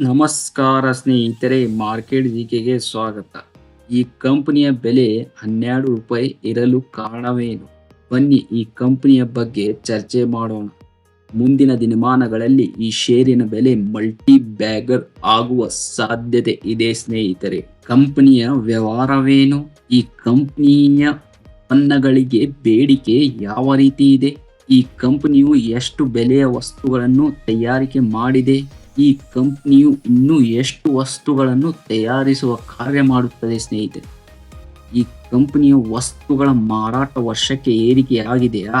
ನಮಸ್ಕಾರ ಸ್ನೇಹಿತರೆ, ಮಾರ್ಕೆಟ್ ಜಿಕೆಗೆ ಸ್ವಾಗತ. ಈ ಕಂಪನಿಯ ಬೆಲೆ ಹನ್ನೆರಡು ರೂಪಾಯಿ ಇರಲು ಕಾರಣವೇನು? ಬನ್ನಿ ಈ ಕಂಪನಿಯ ಬಗ್ಗೆ ಚರ್ಚೆ ಮಾಡೋಣ. ಮುಂದಿನ ದಿನಮಾನಗಳಲ್ಲಿ ಈ ಷೇರಿನ ಬೆಲೆ ಮಲ್ಟಿ ಬ್ಯಾಗರ್ ಆಗುವ ಸಾಧ್ಯತೆ ಇದೆ ಸ್ನೇಹಿತರೆ. ಕಂಪನಿಯ ವ್ಯವಹಾರವೇನು? ಈ ಕಂಪನಿಯ ಉತ್ಪನ್ನಗಳಿಗೆ ಬೇಡಿಕೆ ಯಾವ ರೀತಿ ಇದೆ? ಈ ಕಂಪನಿಯು ಎಷ್ಟು ಬೆಲೆಯ ವಸ್ತುಗಳನ್ನು ತಯಾರಿಕೆ ಮಾಡಿದೆ? ಈ ಕಂಪ್ನಿಯು ಇನ್ನೂ ಎಷ್ಟು ವಸ್ತುಗಳನ್ನು ತಯಾರಿಸುವ ಕಾರ್ಯ ಮಾಡುತ್ತದೆ ಸ್ನೇಹಿತರೆ? ಈ ಕಂಪನಿಯ ವಸ್ತುಗಳ ಮಾರಾಟ ವರ್ಷಕ್ಕೆ ಏರಿಕೆಯಾಗಿದೆಯಾ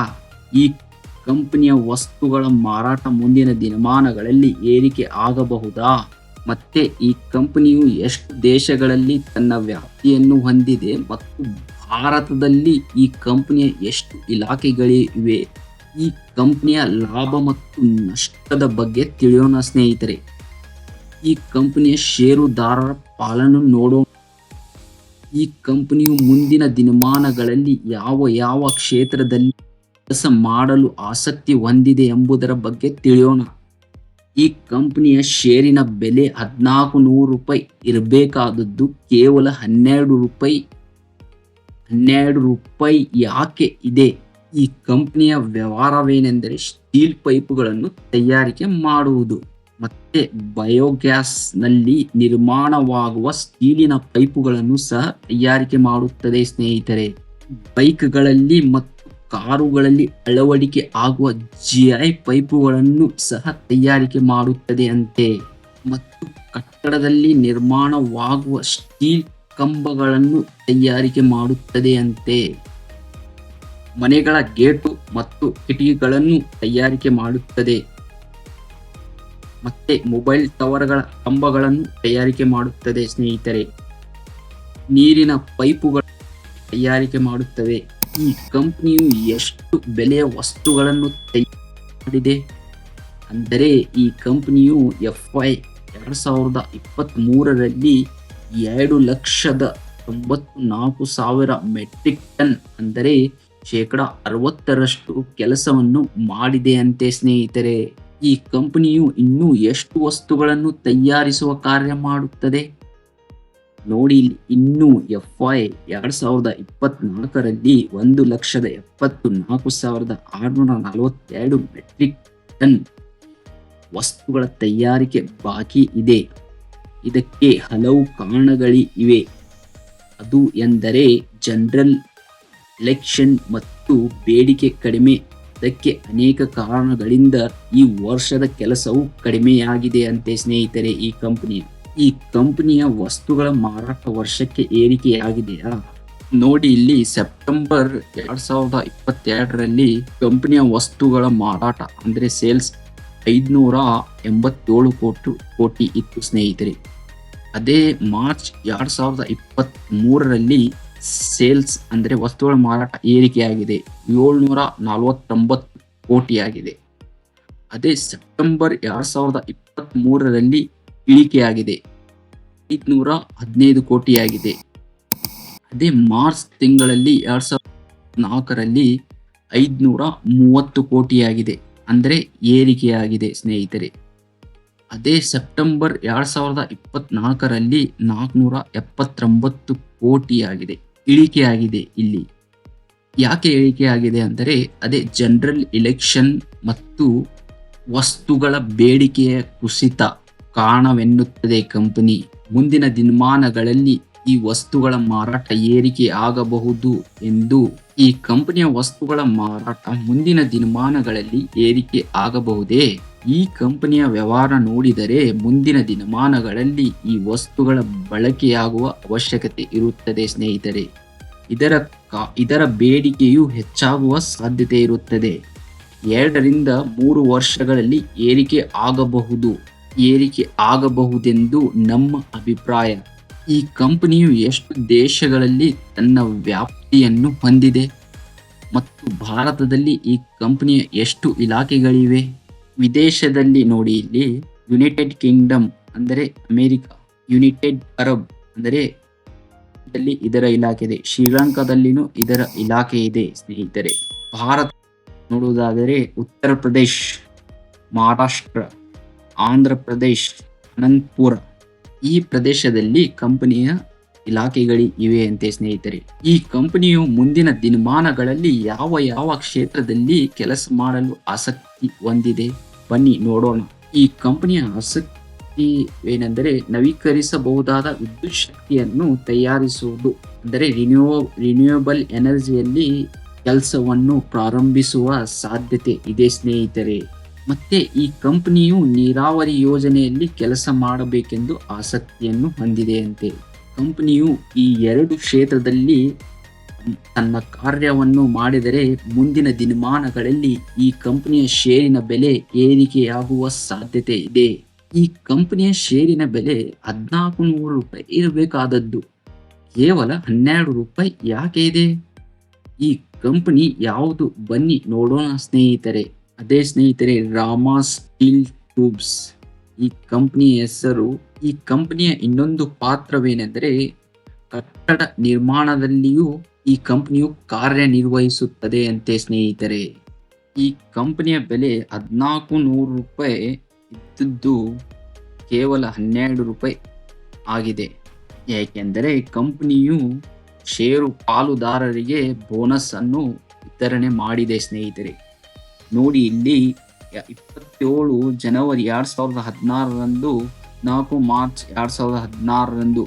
ಈ ಕಂಪನಿಯ ವಸ್ತುಗಳ ಮಾರಾಟ ಮುಂದಿನ ದಿನಮಾನಗಳಲ್ಲಿ ಏರಿಕೆ ಆಗಬಹುದಾ? ಮತ್ತೆ ಈ ಕಂಪನಿಯು ಎಷ್ಟು ದೇಶಗಳಲ್ಲಿ ತನ್ನ ವ್ಯಾಪ್ತಿಯನ್ನು ಹೊಂದಿದೆ ಮತ್ತು ಭಾರತದಲ್ಲಿ ಈ ಕಂಪನಿಯ ಎಷ್ಟು ಇಲಾಖೆಗಳಿವೆ? ಈ ಕಂಪನಿಯ ಲಾಭ ಮತ್ತು ನಷ್ಟದ ಬಗ್ಗೆ ತಿಳಿಯೋಣ ಸ್ನೇಹಿತರೆ. ಈ ಕಂಪನಿಯ ಷೇರುದಾರರ ಪಾಲನ್ನು ನೋಡೋಣ ಈ ಕಂಪನಿಯು ಮುಂದಿನ ದಿನಮಾನಗಳಲ್ಲಿ ಯಾವ ಯಾವ ಕ್ಷೇತ್ರದಲ್ಲಿ ಕೆಲಸ ಮಾಡಲು ಆಸಕ್ತಿ ಹೊಂದಿದೆ ಎಂಬುದರ ಬಗ್ಗೆ ತಿಳಿಯೋಣ. ಈ ಕಂಪನಿಯ ಷೇರಿನ ಬೆಲೆ ಹದಿನಾಲ್ಕು ನೂರು ರೂಪಾಯಿ ಇರಬೇಕಾದದ್ದು ಕೇವಲ ಹನ್ನೆರಡು ರೂಪಾಯಿ ಹನ್ನೆರಡು ರೂಪಾಯಿ ಯಾಕೆ ಇದೆ? ಈ ಕಂಪನಿಯ ವ್ಯವಹಾರವೇನೆಂದರೆ ಸ್ಟೀಲ್ ಪೈಪುಗಳನ್ನು ತಯಾರಿಕೆ ಮಾಡುವುದು. ಮತ್ತೆ ಬಯೋಗ್ಯಾಸ್ನಲ್ಲಿ ನಿರ್ಮಾಣವಾಗುವ ಸ್ಟೀಲಿನ ಪೈಪುಗಳನ್ನು ಸಹ ತಯಾರಿಕೆ ಮಾಡುತ್ತದೆ ಸ್ನೇಹಿತರೆ. ಬೈಕ್ಗಳಲ್ಲಿ ಮತ್ತು ಕಾರುಗಳಲ್ಲಿ ಅಳವಡಿಕೆ ಆಗುವ ಜಿಐ ಪೈಪುಗಳನ್ನು ಸಹ ತಯಾರಿಕೆ ಮಾಡುತ್ತದೆ ಅಂತೆ. ಮತ್ತು ಕಟ್ಟಡದಲ್ಲಿ ನಿರ್ಮಾಣವಾಗುವ ಸ್ಟೀಲ್ ಕಂಬಗಳನ್ನು ತಯಾರಿಕೆ ಮಾಡುತ್ತದೆ ಅಂತೆ. ಮನೆಗಳ ಗೇಟು ಮತ್ತು ಕಿಟಕಿಗಳನ್ನು ತಯಾರಿಕೆ ಮಾಡುತ್ತದೆ. ಮತ್ತೆ ಮೊಬೈಲ್ ಟವರ್ಗಳ ಕಂಬಗಳನ್ನು ತಯಾರಿಕೆ ಮಾಡುತ್ತದೆ ಸ್ನೇಹಿತರೆ. ನೀರಿನ ಪೈಪುಗಳ ತಯಾರಿಕೆ ಮಾಡುತ್ತದೆ ಈ ಕಂಪನಿಯು ಎಷ್ಟು ಬೆಲೆಯ ವಸ್ತುಗಳನ್ನು ಮಾಡಿದೆ ಅಂದರೆ ಈ ಕಂಪನಿಯು ಎಫ್ ಐ ಎರಡು ಸಾವಿರದ ಇಪ್ಪತ್ತ್ ಎರಡು ಲಕ್ಷದ ತೊಂಬತ್ತು ನಾಲ್ಕು ಸಾವಿರ ಮೆಟ್ರಿಕ್ ಟನ್, ಅಂದರೆ ಶೇಕಡ ಅರವತ್ತರಷ್ಟು ಕೆಲಸವನ್ನು ಮಾಡಿದೆ ಅಂತೆ ಸ್ನೇಹಿತರೆ. ಈ ಕಂಪನಿಯು ಇನ್ನೂ ಎಷ್ಟು ವಸ್ತುಗಳನ್ನು ತಯಾರಿಸುವ ಕಾರ್ಯ ಮಾಡುತ್ತದೆ? ನೋಡಿ ಇನ್ನೂ ಎಫ್ ಐ ಎರಡು ಸಾವಿರದ ಇಪ್ಪತ್ನಾಲ್ಕರಲ್ಲಿ ಒಂದು ಲಕ್ಷದ ಎಪ್ಪತ್ತು ನಾಲ್ಕು ಸಾವಿರದ ಆರುನೂರ ನಲವತ್ತೆರಡು ಮೆಟ್ರಿಕ್ ಟನ್ ವಸ್ತುಗಳ ತಯಾರಿಕೆ ಬಾಕಿ ಇದೆ. ಇದಕ್ಕೆ ಹಲವು ಕಾರಣಗಳಿವೆ. ಅದು ಎಂದರೆ, ಜನರಲ್ ಎಲೆಕ್ಷನ್ ಮತ್ತು ಬೇಡಿಕೆ ಕಡಿಮೆ. ಇದಕ್ಕೆ ಅನೇಕ ಕಾರಣಗಳಿಂದ ಈ ವರ್ಷದ ಕೆಲಸವು ಕಡಿಮೆಯಾಗಿದೆ ಅಂತೆ ಸ್ನೇಹಿತರೆ ಈ ಕಂಪನಿ. ಈ ಕಂಪನಿಯ ವಸ್ತುಗಳ ಮಾರಾಟ ವರ್ಷಕ್ಕೆ ಏರಿಕೆಯಾಗಿದೆಯಾ ನೋಡಿ ಇಲ್ಲಿ ಸೆಪ್ಟೆಂಬರ್ ಎರಡ್ ಸಾವಿರದ ಇಪ್ಪತ್ತೆರಡರಲ್ಲಿ ಕಂಪನಿಯ ವಸ್ತುಗಳ ಮಾರಾಟ, ಅಂದ್ರೆ ಸೇಲ್ಸ್ ಐದುನೂರ ಎಂಬತ್ತೇಳು ಕೋಟಿ ಕೋಟಿ ಇತ್ತು ಸ್ನೇಹಿತರೆ. ಅದೇ ಮಾರ್ಚ್ ಎರಡ್ ಸಾವಿರದ ಇಪ್ಪತ್ತ್ ಮೂರರಲ್ಲಿ ಸೇಲ್ಸ್ ಅಂದರೆ ವಸ್ತುಗಳ ಮಾರಾಟ ಏರಿಕೆಯಾಗಿದೆ. ಏಳ್ನೂರ ನಲವತ್ತೊಂಬತ್ತು ಕೋಟಿಯಾಗಿದೆ. ಅದೇ ಸೆಪ್ಟೆಂಬರ್ ಎರಡು ಸಾವಿರದ ಇಪ್ಪತ್ತ್ ಮೂರರಲ್ಲಿ ಇಳಿಕೆಯಾಗಿದೆ. ಐದುನೂರ ಹದಿನೈದು ಕೋಟಿಯಾಗಿದೆ. ಅದೇ ಮಾರ್ಚ್ ತಿಂಗಳಲ್ಲಿ ಎರಡು ಸಾವಿರದ ನಾಲ್ಕರಲ್ಲಿ ಐದುನೂರ ಮೂವತ್ತು ಕೋಟಿಯಾಗಿದೆ ಅಂದರೆ ಏರಿಕೆಯಾಗಿದೆ ಸ್ನೇಹಿತರೆ. ಅದೇ ಸೆಪ್ಟೆಂಬರ್ ಎರಡು ಸಾವಿರದ ಇಪ್ಪತ್ತ್ನಾಲ್ಕರಲ್ಲಿ ನಾಲ್ಕುನೂರ ಎಪ್ಪತ್ತೊಂಬತ್ತು ಕೋಟಿಯಾಗಿದೆ. ಇಳಿಕೆಯಾಗಿದೆ ಇಲ್ಲಿ. ಯಾಕೆ ಇಳಿಕೆಯಾಗಿದೆ ಅಂದರೆ ಅದೇ ಜನರಲ್ ಇಲೆಕ್ಷನ್ ಮತ್ತು ವಸ್ತುಗಳ ಬೇಡಿಕೆಯ ಕುಸಿತ ಕಾರಣವೆನ್ನುತ್ತದೆ ಕಂಪನಿ. ಮುಂದಿನ ದಿನಮಾನಗಳಲ್ಲಿ ಈ ವಸ್ತುಗಳ ಮಾರಾಟ ಏರಿಕೆ ಆಗಬಹುದು ಎಂದು ಈ ಕಂಪನಿಯ ವಸ್ತುಗಳ ಮಾರಾಟ ಮುಂದಿನ ದಿನಮಾನಗಳಲ್ಲಿ ಏರಿಕೆ ಆಗಬಹುದೇ? ಈ ಕಂಪನಿಯ ವ್ಯವಹಾರ ನೋಡಿದರೆ ಮುಂದಿನ ದಿನಮಾನಗಳಲ್ಲಿ ಈ ವಸ್ತುಗಳ ಬಳಕೆಯಾಗುವ ಅವಶ್ಯಕತೆ ಇರುತ್ತದೆ ಸ್ನೇಹಿತರೆ. ಇದರ ಕಾ- ಇದರ ಬೇಡಿಕೆಯು ಹೆಚ್ಚಾಗುವ ಸಾಧ್ಯತೆ ಇರುತ್ತದೆ. ಎರಡರಿಂದ ಮೂರು ವರ್ಷಗಳಲ್ಲಿ ಏರಿಕೆ ಆಗಬಹುದು. ಏರಿಕೆ ಆಗಬಹುದೆಂದು ನಮ್ಮ ಅಭಿಪ್ರಾಯ. ಈ ಕಂಪನಿಯು ಎಷ್ಟು ದೇಶಗಳಲ್ಲಿ ತನ್ನ ವ್ಯಾಪ್ತಿಯನ್ನು ಹೊಂದಿದೆ ಮತ್ತು ಭಾರತದಲ್ಲಿ ಈ ಕಂಪನಿಯ ಎಷ್ಟು ಇಲಾಖೆಗಳಿವೆ? ವಿದೇಶದಲ್ಲಿ ನೋಡಿ ಇಲ್ಲಿ ಯುನೈಟೆಡ್ ಕಿಂಗ್ಡಮ್ ಅಂದರೆ ಅಮೇರಿಕ ಯುನೈಟೆಡ್ ಅರಬ್ ಅಂದರೆ ಇದರ ಇಲಾಖೆ ಇದೆ ಶ್ರೀಲಂಕಾದಲ್ಲಿನೂ ಇದರ ಇಲಾಖೆ ಇದೆ ಸ್ನೇಹಿತರೆ. ಭಾರತ ನೋಡುವುದಾದರೆ ಉತ್ತರ ಪ್ರದೇಶ್, ಮಹಾರಾಷ್ಟ್ರ, ಆಂಧ್ರ ಪ್ರದೇಶ್, ಅನಂತಪುರ. ಈ ಪ್ರದೇಶದಲ್ಲಿ ಕಂಪನಿಯ ಇಲಾಖೆಗಳು ಇವೆ ಅಂತೆ ಸ್ನೇಹಿತರೆ. ಈ ಕಂಪನಿಯು ಮುಂದಿನ ದಿನಮಾನಗಳಲ್ಲಿ ಯಾವ ಯಾವ ಕ್ಷೇತ್ರದಲ್ಲಿ ಕೆಲಸ ಮಾಡಲು ಆಸಕ್ತಿ ಹೊಂದಿದೆ? ಬನ್ನಿ ನೋಡೋಣ. ಈ ಕಂಪನಿಯ ಆಸಕ್ತಿ ಏನೆಂದರೆ ನವೀಕರಿಸಬಹುದಾದ ವಿದ್ಯುತ್ ಶಕ್ತಿಯನ್ನು ತಯಾರಿಸುವುದು. ಅಂದರೆ ರಿನ್ಯೂ ರಿನ್ಯೂಯಬಲ್ ಎನರ್ಜಿಯಲ್ಲಿ ಕೆಲಸವನ್ನು ಪ್ರಾರಂಭಿಸುವ ಸಾಧ್ಯತೆ ಇದೆ ಸ್ನೇಹಿತರೆ. ಮತ್ತೆ ಈ ಕಂಪನಿಯು ನೀರಾವರಿ ಯೋಜನೆಯಲ್ಲಿ ಕೆಲಸ ಮಾಡಬೇಕೆಂದು ಆಸಕ್ತಿಯನ್ನು ಹೊಂದಿದೆಯಂತೆ. ಕಂಪನಿಯು ಈ ಎರಡು ಕ್ಷೇತ್ರದಲ್ಲಿ ತನ್ನ ಕಾರ್ಯವನ್ನು ಮಾಡಿದರೆ ಮುಂದಿನ ದಿನಮಾನಗಳಲ್ಲಿ ಈ ಕಂಪನಿಯ ಷೇರಿನ ಬೆಲೆ ಏರಿಕೆಯಾಗುವ ಸಾಧ್ಯತೆ ಇದೆ. ಈ ಕಂಪನಿಯ ಷೇರಿನ ಬೆಲೆ ಹದಿನಾಲ್ಕು ನೂರು ರೂಪಾಯಿ ಇರಬೇಕಾದದ್ದು. ಕೇವಲ ಹನ್ನೆರಡು ರೂಪಾಯಿ ಯಾಕೆ ಇದೆ? ಈ ಕಂಪನಿ ಯಾವುದು? ಬನ್ನಿ ನೋಡೋಣ ಸ್ನೇಹಿತರೆ. ಅದೇ ಸ್ನೇಹಿತರೆ, ರಾಮಾ ಸ್ಟೀಲ್ ಟ್ಯೂಬ್ಸ್. ಈ ಕಂಪನಿಯ ಹೆಸರು, ಈ ಕಂಪನಿಯ ಇನ್ನೊಂದು ಪಾತ್ರವೇನೆಂದರೆ ಕಟ್ಟಡ ನಿರ್ಮಾಣದಲ್ಲಿಯೂ ಈ ಕಂಪನಿಯು ಕಾರ್ಯನಿರ್ವಹಿಸುತ್ತದೆ ಅಂತೆ ಸ್ನೇಹಿತರೆ. ಈ ಕಂಪನಿಯ ಬೆಲೆ ಹದಿನಾಲ್ಕು ನೂರು ರೂಪಾಯಿ ಇದ್ದದ್ದು ಕೇವಲ ಹನ್ನೆರಡು ರೂಪಾಯಿ ಆಗಿದೆ. ಏಕೆಂದರೆ ಕಂಪನಿಯು ಷೇರು ಪಾಲುದಾರರಿಗೆ ಬೋನಸ್ ಅನ್ನು ವಿತರಣೆ ಮಾಡಿದೆ ಸ್ನೇಹಿತರೆ. ನೋಡಿ ಇಲ್ಲಿ ಇಪ್ಪತ್ತೇಳು ಜನವರಿ ಎರಡು ಸಾವಿರದ ಹದಿನಾರರಂದು ನಾಲ್ಕು ಮಾರ್ಚ್ ಎರಡು ಸಾವಿರದ ಹದಿನಾರರಂದು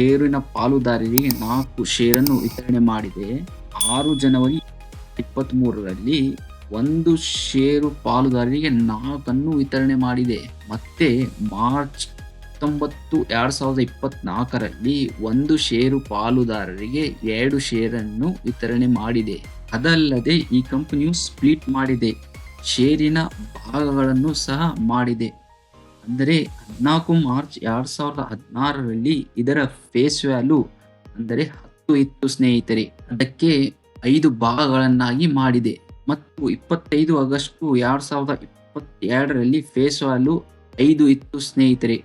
ಷೇರಿನ ಪಾಲುದಾರರಿಗೆ ನಾಲ್ಕು ಷೇರನ್ನು ವಿತರಣೆ ಮಾಡಿದೆ. ಆರು ಜನವರಿ ಇಪ್ಪತ್ತ್ ಮೂರರಲ್ಲಿ ಒಂದು ಷೇರು ಪಾಲುದಾರರಿಗೆ ನಾಲ್ಕನ್ನು ವಿತರಣೆ ಮಾಡಿದೆ. ಮತ್ತೆ ಮಾರ್ಚ್ ಹತ್ತೊಂಬತ್ತು ಎರಡು ಸಾವಿರದ ಇಪ್ಪತ್ನಾಲ್ಕರಲ್ಲಿ ಒಂದು ಷೇರು ಪಾಲುದಾರರಿಗೆ ಎರಡು ಷೇರನ್ನು ವಿತರಣೆ ಮಾಡಿದೆ. ಅದಲ್ಲದೆ ಈ ಕಂಪನಿಯು ಸ್ಪ್ಲಿಟ್ ಮಾಡಿದೆ. ಷೇರಿನ ಭಾಗಗಳನ್ನು ಸಹ ಮಾಡಿದೆ. ಅಂದರೆ ಹದಿನಾಲ್ಕು ಮಾರ್ಚ್ ಎರಡು ಸಾವಿರದ ಹದಿನಾರರಲ್ಲಿ ಇದರ ಫೇಸ್ ವ್ಯಾಲ್ಯೂ ಅಂದರೆ ಹತ್ತು ಇತ್ತು ಸ್ನೇಹಿತರೆ. ಅದಕ್ಕೆ ಐದು ಭಾಗಗಳನ್ನಾಗಿ ಮಾಡಿದೆ. ಮತ್ತು ಇಪ್ಪತ್ತೈದು ಆಗಸ್ಟ್ ಎರಡು ಸಾವಿರದ ಇಪ್ಪತ್ತೆರಡರಲ್ಲಿ ಫೇಸ್ ವ್ಯಾಲ್ಯೂ ಐದು ಇತ್ತು ಸ್ನೇಹಿತರೆ.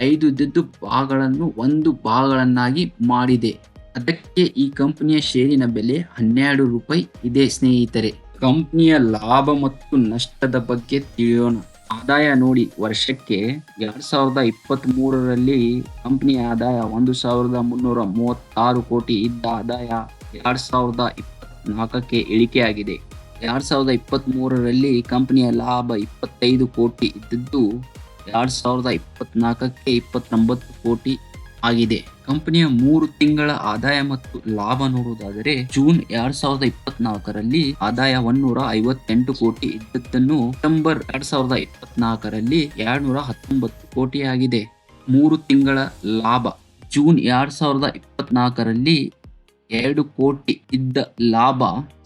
ಐದು ಇದ್ದದ್ದು ಭಾಗಗಳನ್ನು ಒಂದು ಭಾಗಗಳನ್ನಾಗಿ ಮಾಡಿದೆ. ಅದಕ್ಕೆ ಈ ಕಂಪನಿಯ ಷೇರಿನ ಬೆಲೆ ಹನ್ನೆರಡು ರೂಪಾಯಿ ಇದೆ ಸ್ನೇಹಿತರೆ. ಕಂಪನಿಯ ಲಾಭ ಮತ್ತು ನಷ್ಟದ ಬಗ್ಗೆ ತಿಳಿಯೋಣ. ಆದಾಯ ನೋಡಿ, ವರ್ಷಕ್ಕೆ ಎರಡ್ ಸಾವಿರದ ಇಪ್ಪತ್ತ್ ಮೂರರಲ್ಲಿ ಕಂಪನಿಯ ಆದಾಯ ಒಂದು ಸಾವಿರದ ಮುನ್ನೂರ ಮೂವತ್ತಾರು ಕೋಟಿ ಇದ್ದ ಆದಾಯ ಎರಡ್ ಸಾವಿರದ ಇಪ್ಪತ್ನಾಲ್ಕಕ್ಕೆ ಇಳಿಕೆಯಾಗಿದೆ. ಎರಡ್ ಸಾವಿರದ ಇಪ್ಪತ್ತ್ ಮೂರರಲ್ಲಿ ಕಂಪನಿಯ ಲಾಭ ಇಪ್ಪತ್ತೈದು ಕೋಟಿ ಇದ್ದದ್ದು, ಎರಡ್ ಸಾವಿರದ ಇಪ್ಪತ್ನಾಲ್ಕಕ್ಕೆ ಇಪ್ಪತ್ತೊಂಬತ್ತು ಕೋಟಿ ಆಗಿದೆ. ಕಂಪನಿಯ ಮೂರು ತಿಂಗಳ ಆದಾಯ ಮತ್ತು ಲಾಭ ನೋಡುವುದಾದರೆ ಜೂನ್ ಎರಡ್ ಸಾವಿರದ ಇಪ್ಪತ್ನಾಲ್ಕರಲ್ಲಿ ಆದಾಯ ಒನ್ನೂರ ಐವತ್ತೆಂಟು ಕೋಟಿ ಇದ್ದದ್ದನ್ನು ಸೆಪ್ಟೆಂಬರ್ ಎರಡ್ ಸಾವಿರದ ಇಪ್ಪತ್ನಾಲ್ಕರಲ್ಲಿ ಎರಡ್ನೂರ ಹತ್ತೊಂಬತ್ತು ಕೋಟಿ ಆಗಿದೆ ಮೂರು ತಿಂಗಳ ಲಾಭ ಜೂನ್ ಎರಡ್ ಸಾವಿರದ ಇಪ್ಪತ್ನಾಲ್ಕರಲ್ಲಿ ಎರಡು ಕೋಟಿ ಇದ್ದ ಲಾಭ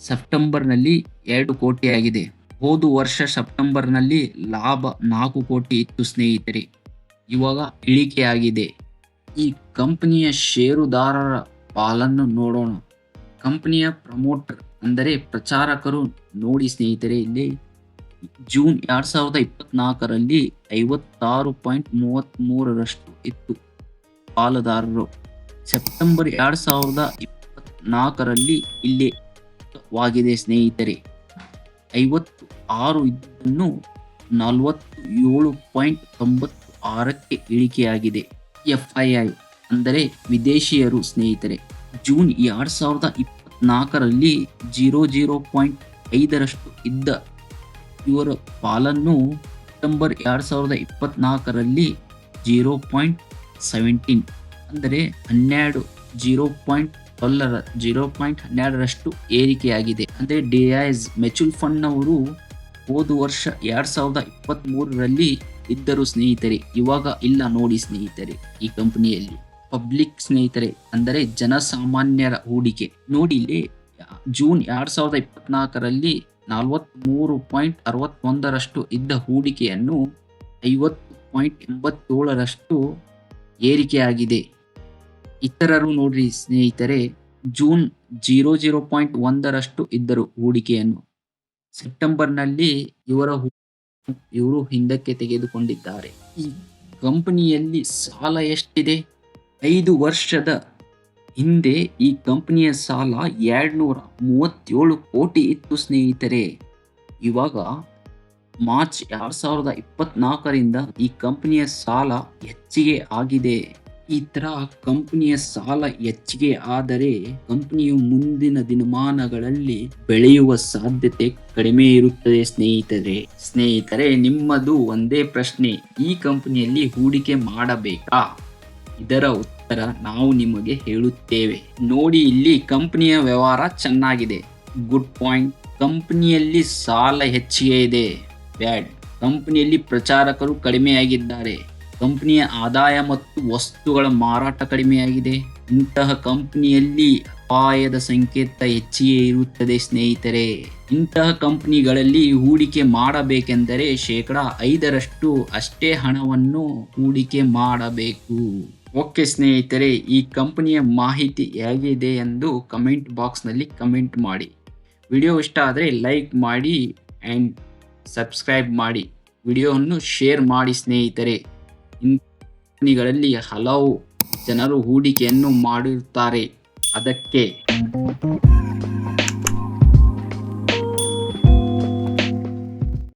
ಸೆಪ್ಟೆಂಬರ್ನಲ್ಲಿ ಎರಡು ಕೋಟಿ ಆಗಿದೆ ಹೋದ ವರ್ಷ ಸೆಪ್ಟೆಂಬರ್ನಲ್ಲಿ ಲಾಭ ನಾಲ್ಕು ಕೋಟಿ ಇತ್ತು ಸ್ನೇಹಿತರೆ. ಇವಾಗ ಇಳಿಕೆಯಾಗಿದೆ. ಈ ಕಂಪನಿಯ ಷೇರುದಾರರ ಪಾಲನ್ನು ನೋಡೋಣ. ಕಂಪನಿಯ ಪ್ರಮೋಟರ್ ಅಂದರೆ ಪ್ರಚಾರಕರು ನೋಡಿ ಸ್ನೇಹಿತರೆ, ಇಲ್ಲಿ ಜೂನ್ ಎರಡು ಸಾವಿರದ ಇಪ್ಪತ್ನಾಲ್ಕರಲ್ಲಿ ಐವತ್ತಾರು ಪಾಯಿಂಟ್ ಮೂವತ್ತ್ಮೂರರಷ್ಟು ಇತ್ತು. ಪಾಲುದಾರರು ಸೆಪ್ಟೆಂಬರ್ ಎರಡು ಸಾವಿರದ ಇಪ್ಪತ್ನಾಲ್ಕರಲ್ಲಿ ಇಲ್ಲಿ ವಾಗಿದೆ ಸ್ನೇಹಿತರೆ. ಐವತ್ತು ಆರು ಇದ್ದನ್ನು ನಲವತ್ತು ಏಳು ಪಾಯಿಂಟ್ ತೊಂಬತ್ತು ಆರಕ್ಕೆ ಇಳಿಕೆಯಾಗಿದೆ. ಎಫ್ ಐ ಐ ಅಂದರೆ ವಿದೇಶಿಯರು ಸ್ನೇಹಿತರೆ. ಜೂನ್ ಎರಡು ಸಾವಿರದ ಇಪ್ಪತ್ನಾಲ್ಕರಲ್ಲಿ ಜೀರೋ ಜೀರೋ ಪಾಯಿಂಟ್ ಐದರಷ್ಟು ಇದ್ದ ಇವರ ಪಾಲನ್ನು ಸೆಪ್ಟೆಂಬರ್ ಎರಡು ಸಾವಿರದ ಇಪ್ಪತ್ನಾಲ್ಕರಲ್ಲಿ ಜೀರೋ ಪಾಯಿಂಟ್ ಸೆವೆಂಟೀನ್ ಅಂದರೆ ಹನ್ನೆರಡು ಜೀರೋ ಪಾಯಿಂಟ್ ಟ್ವೆಲ್ಲರ ಜೀರೋ ಪಾಯಿಂಟ್ ಹನ್ನೆರಡರಷ್ಟು ಏರಿಕೆಯಾಗಿದೆ. ಅಂದರೆ ಡಿಐಸ್ ಮ್ಯೂಚುವಲ್ ಫಂಡ್ನವರು ಹೋದ ವರ್ಷ ಎರಡು ಸಾವಿರದ ಇಪ್ಪತ್ತ್ ಮೂರರಲ್ಲಿ ಇದ್ದರು ಸ್ನೇಹಿತರೆ, ಇವಾಗ ಇಲ್ಲ ನೋಡಿ ಸ್ನೇಹಿತರೆ, ಈ ಕಂಪನಿಯಲ್ಲಿ. ಪಬ್ಲಿಕ್ ಸ್ನೇಹಿತರೆ, ಅಂದರೆ ಜನಸಾಮಾನ್ಯರ ಹೂಡಿಕೆ. ನೋಡಿ ಇಲ್ಲಿ, ಜೂನ್ ಎರಡ್ ಸಾವಿರದ ಇಪ್ಪತ್ನಾಲ್ಕರಲ್ಲಿ ನಲವತ್ಮೂರು ಪಾಯಿಂಟ್ ಅರವತ್ತೊಂದರಷ್ಟು ಇದ್ದ ಹೂಡಿಕೆಯನ್ನು ಐವತ್ತು ಪಾಯಿಂಟ್ ಎಂಬತ್ತೇಳರಷ್ಟು ಏರಿಕೆಯಾಗಿದೆ. ಇತರರು ನೋಡ್ರಿ ಸ್ನೇಹಿತರೆ, ಜೂನ್ ಜೀರೋ ಜೀರೋ ಪಾಯಿಂಟ್ ಒಂದರಷ್ಟು ಇದ್ದರು ಹೂಡಿಕೆಯನ್ನು. ಸೆಪ್ಟೆಂಬರ್ನಲ್ಲಿ ಇವರ ಇವರು ಹಿಂದಕ್ಕೆ ತೆಗೆದುಕೊಂಡಿದ್ದಾರೆ. ಈ ಕಂಪನಿಯಲ್ಲಿ ಸಾಲ ಎಷ್ಟಿದೆ? ಐದು ವರ್ಷದ ಹಿಂದೆ ಈ ಕಂಪನಿಯ ಸಾಲ ಎರಡ್ನೂರ ಮೂವತ್ತೇಳು ಕೋಟಿ ಇತ್ತು, ಸ್ನೇಹಿತರೆ. ಇವಾಗ ಮಾರ್ಚ್ ಎರಡು ಸಾವಿರದ ಇಪ್ಪತ್ನಾಲ್ಕರಿಂದ ಈ ಕಂಪನಿಯ ಸಾಲ ಹೆಚ್ಚಿಗೆ ಆಗಿದೆ. ಈ ತರ ಕಂಪನಿಯ ಸಾಲ ಹೆಚ್ಚಿಗೆ ಆದರೆ ಕಂಪನಿಯು ಮುಂದಿನ ದಿನಮಾನಗಳಲ್ಲಿ ಬೆಳೆಯುವ ಸಾಧ್ಯತೆ ಕಡಿಮೆ ಇರುತ್ತದೆ, ಸ್ನೇಹಿತರೆ. ಸ್ನೇಹಿತರೆ, ನಿಮ್ಮದು ಒಂದೇ ಪ್ರಶ್ನೆ. ಈ ಕಂಪನಿಯಲ್ಲಿ ಹೂಡಿಕೆ ಮಾಡಬೇಕಾ? ಇದರ ಉತ್ತರ ನಾವು ನಿಮಗೆ ಹೇಳುತ್ತೇವೆ. ನೋಡಿ, ಇಲ್ಲಿ ಕಂಪನಿಯ ವ್ಯವಹಾರ ಚೆನ್ನಾಗಿದೆ. Good point. ಕಂಪನಿಯಲ್ಲಿ ಸಾಲ ಹೆಚ್ಚಿಗೆ ಇದೆ. ಬ್ಯಾಡ್. ಕಂಪನಿಯಲ್ಲಿ ಪ್ರಚಾರಕರು ಕಡಿಮೆಯಾಗಿದ್ದಾರೆ. ಕಂಪನಿಯ ಆದಾಯ ಮತ್ತು ವಸ್ತುಗಳ ಮಾರಾಟ ಕಡಿಮೆಯಾಗಿದೆ. ಇಂತಹ ಕಂಪನಿಯಲ್ಲಿ ಅಪಾಯದ ಸಂಕೇತ ಹೆಚ್ಚಿಯೇ ಇರುತ್ತದೆ ಸ್ನೇಹಿತರೆ. ಇಂತಹ ಕಂಪನಿಗಳಲ್ಲಿ ಹೂಡಿಕೆ ಮಾಡಬೇಕೆಂದರೆ ಶೇಕಡ ಐದರಷ್ಟು ಅಷ್ಟೇ ಹಣವನ್ನು ಹೂಡಿಕೆ ಮಾಡಬೇಕು. ಓಕೆ ಸ್ನೇಹಿತರೆ, ಈ ಕಂಪನಿಯ ಮಾಹಿತಿ ಹೇಗಿದೆ ಎಂದು ಕಮೆಂಟ್ ಬಾಕ್ಸ್ನಲ್ಲಿ ಕಮೆಂಟ್ ಮಾಡಿ. ವಿಡಿಯೋ ಇಷ್ಟ ಆದರೆ ಲೈಕ್ ಮಾಡಿ ಆ್ಯಂಡ್ ಸಬ್ಸ್ಕ್ರೈಬ್ ಮಾಡಿ. ವಿಡಿಯೋವನ್ನು ಶೇರ್ ಮಾಡಿ ಸ್ನೇಹಿತರೆ. ಕಂಪನಿಗಳಲ್ಲಿ ಹಲವು ಜನರು ಹೂಡಿಕೆಯನ್ನು ಮಾಡಿರುತ್ತಾರೆ. ಅದಕ್ಕೆ